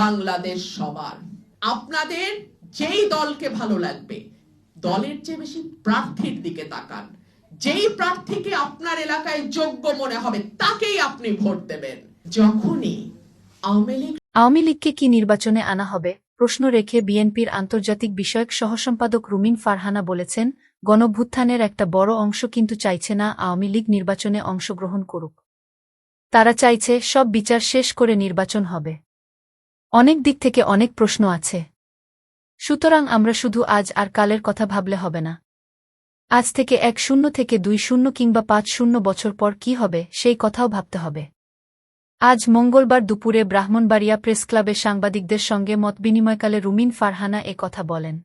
বাংলাদেশ সবার। আপনাদের যেই দলকে ভালো লাগবে, দলের চেয়ে বেশি প্রার্থীর দিকে তাকান। যেই প্রার্থীকে আপনার এলাকায় যোগ্য মনে হবে, তাকেই আপনি ভোট দেবেন। যখনই আওয়ামী আওয়ামী লীগকে কি নির্বাচনে আনা হবে? প্রশ্ন রেখে বিএনপির আন্তর্জাতিক বিষয়ক সহসম্পাদক রুমিন ফারহানা বলেছেন, গণভ্যুত্থানের একটা বড় অংশ কিন্তু চাইছে না আওয়ামী লীগ নির্বাচনে অংশগ্রহণ করুক। তারা চাইছে সব বিচার শেষ করে নির্বাচন হবে। অনেক দিক থেকে অনেক প্রশ্ন আছে। সুতরাং আমরা শুধু আজ আর কালের কথা ভাবলে হবে না। আজ থেকে এক শূন্য থেকে দুই শূন্য কিংবা পাঁচ শূন্য বছর পর কি হবে, সেই কথাও ভাবতে হবে। আজ মঙ্গলবার দুপুরে ব্রাহ্মণবাড়িয়া প্রেস ক্লাবে সাংবাদিকদের সঙ্গে মতবিনিময়কালে রুমিন ফারহানা এ কথা বলেন।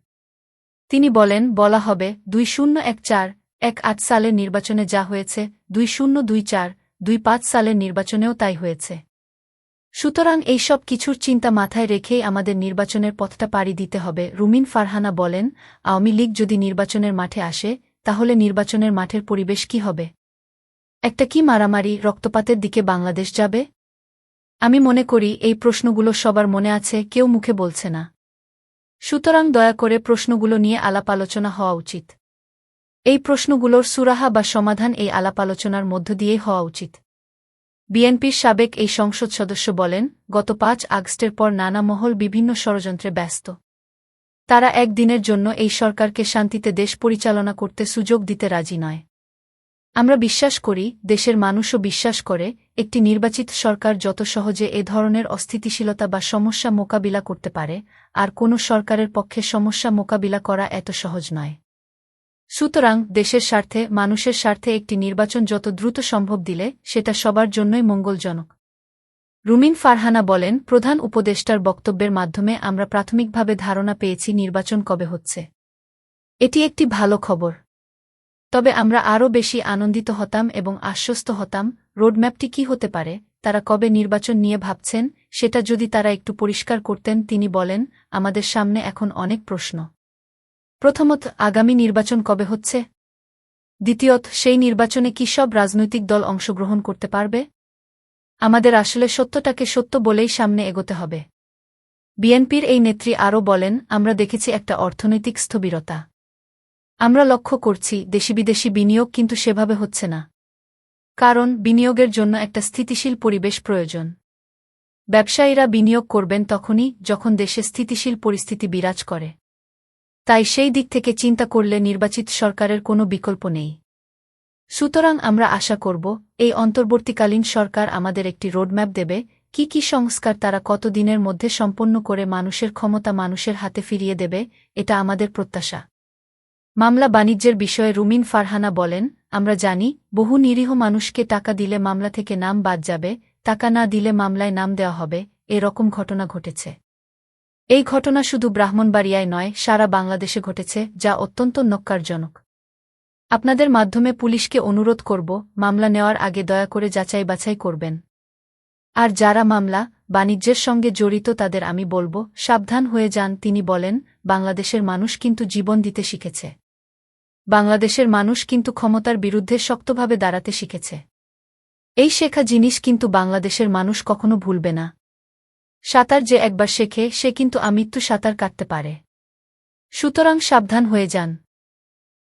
তিনি বলেন, বলা হবে, দুই শূন্য এক চার, এক আট সালের নির্বাচনে যা হয়েছে, দুই শূন্য দুই চার, দুই পাঁচ সালের নির্বাচনেও তাই হয়েছে। সুতরাং এই সব কিছুর চিন্তা মাথায় রেখেই আমাদের নির্বাচনের পথটা পাড়ি দিতে হবে। রুমিন ফারহানা বলেন, আওয়ামী লীগ যদি নির্বাচনের মাঠে আসে, তাহলে নির্বাচনের মাঠের পরিবেশ কি হবে? একটা কি মারামারি, রক্তপাতের দিকে বাংলাদেশ যাবে? আমি মনে করি এই প্রশ্নগুলো সবার মনে আছে, কেউ মুখে বলছে না। সুতরাং দয়া করে প্রশ্নগুলো নিয়ে আলাপ আলোচনা হওয়া উচিত। এই প্রশ্নগুলোর সুরাহা বা সমাধান এই আলাপ আলোচনার মধ্য দিয়েই হওয়া উচিত। বিএনপির সাবেক এই সংসদ সদস্য বলেন, গত পাঁচ আগস্টের পর নানা মহল বিভিন্ন ষড়যন্ত্রে ব্যস্ত। তারা একদিনের জন্য এই সরকারকে শান্তিতে দেশ পরিচালনা করতে সুযোগ দিতে রাজি নয়। আমরা বিশ্বাস করি, দেশের মানুষও বিশ্বাস করে, একটি নির্বাচিত সরকার যত সহজে এ ধরনের অস্থিতিশীলতা বা সমস্যা মোকাবিলা করতে পারে, আর কোনো সরকারের পক্ষে সমস্যা মোকাবিলা করা এত সহজ নয়। সুতরাং দেশের স্বার্থে, মানুষের স্বার্থে একটি নির্বাচন যত দ্রুত সম্ভব দিলে, সেটা সবার জন্যই মঙ্গলজনক। রুমিন ফারহানা বলেন, প্রধান উপদেষ্টার বক্তব্যের মাধ্যমে আমরা প্রাথমিকভাবে ধারণা পেয়েছি নির্বাচন কবে হচ্ছে। এটি একটি ভালো খবর। তবে আমরা আরও বেশি আনন্দিত হতাম এবং আশ্বস্ত হতাম, রোডম্যাপটি কি হতে পারে, তারা কবে নির্বাচন নিয়ে ভাবছেন, সেটা যদি তারা একটু পরিষ্কার করতেন, তিনি বলেন, আমাদের সামনে এখন অনেক প্রশ্ন। প্রথমত, আগামী নির্বাচন কবে হচ্ছে? দ্বিতীয়ত, সেই নির্বাচনে কি সব রাজনৈতিক দল অংশগ্রহণ করতে পারবে? আমাদের আসলে সত্যটাকে সত্য বলেই সামনে এগোতে হবে। বিএনপির এই নেত্রী আরও বলেন, আমরা দেখেছি একটা অর্থনৈতিক স্থবিরতা। আমরা লক্ষ্য করছি দেশি বিদেশি বিনিয়োগ কিন্তু সেভাবে হচ্ছে না। কারণ, বিনিয়োগের জন্য একটা স্থিতিশীল পরিবেশ প্রয়োজন। ব্যবসায়ীরা বিনিয়োগ করবেন তখনই, যখন দেশে স্থিতিশীল পরিস্থিতি বিরাজ করে। তাই সেই দিক থেকে চিন্তা করলে নির্বাচিত সরকারের কোনো বিকল্প নেই। সুতরাং আমরা আশা করব, এই অন্তর্বর্তীকালীন সরকার আমাদের একটি রোডম্যাপ দেবে, কি কি সংস্কার তারা কতদিনের মধ্যে সম্পন্ন করে মানুষের ক্ষমতা মানুষের হাতে ফিরিয়ে দেবে, এটা আমাদের প্রত্যাশা। মামলা বাণিজ্যের বিষয়ে রুমিন ফারহানা বলেন, আমরা জানি, বহু নিরীহ মানুষকে টাকা দিলে মামলা থেকে নাম বাদ যাবে, টাকা না দিলে মামলায় নাম দেওয়া হবে এরকম ঘটনা ঘটেছে। এই ঘটনা শুধু ব্রাহ্মণবাড়িয়ায় নয়, সারা বাংলাদেশে ঘটেছে, যা অত্যন্ত নক্কারজনক আপনাদের মাধ্যমে পুলিশকে অনুরোধ করব, মামলা নেওয়ার আগে দয়া করে যাচাই বাছাই করবেন। আর যারা মামলা, বাণিজ্যের সঙ্গে জড়িত তাদের আমি বলব, সাবধান হয়ে যান, তিনি বলেন, বাংলাদেশের মানুষ কিন্তু জীবন দিতে শিখেছে। বাংলাদেশের মানুষ কিন্তু ক্ষমতার বিরুদ্ধে শক্তভাবে দাঁড়াতে শিখেছে। এই শেখা জিনিস কিন্তু বাংলাদেশের মানুষ কখনো ভুলবে না। সাঁতার যে একবার শেখে সে কিন্তু আমৃত্যু সাঁতার কাটতে পারে। সুতরাং সাবধান হয়ে যান।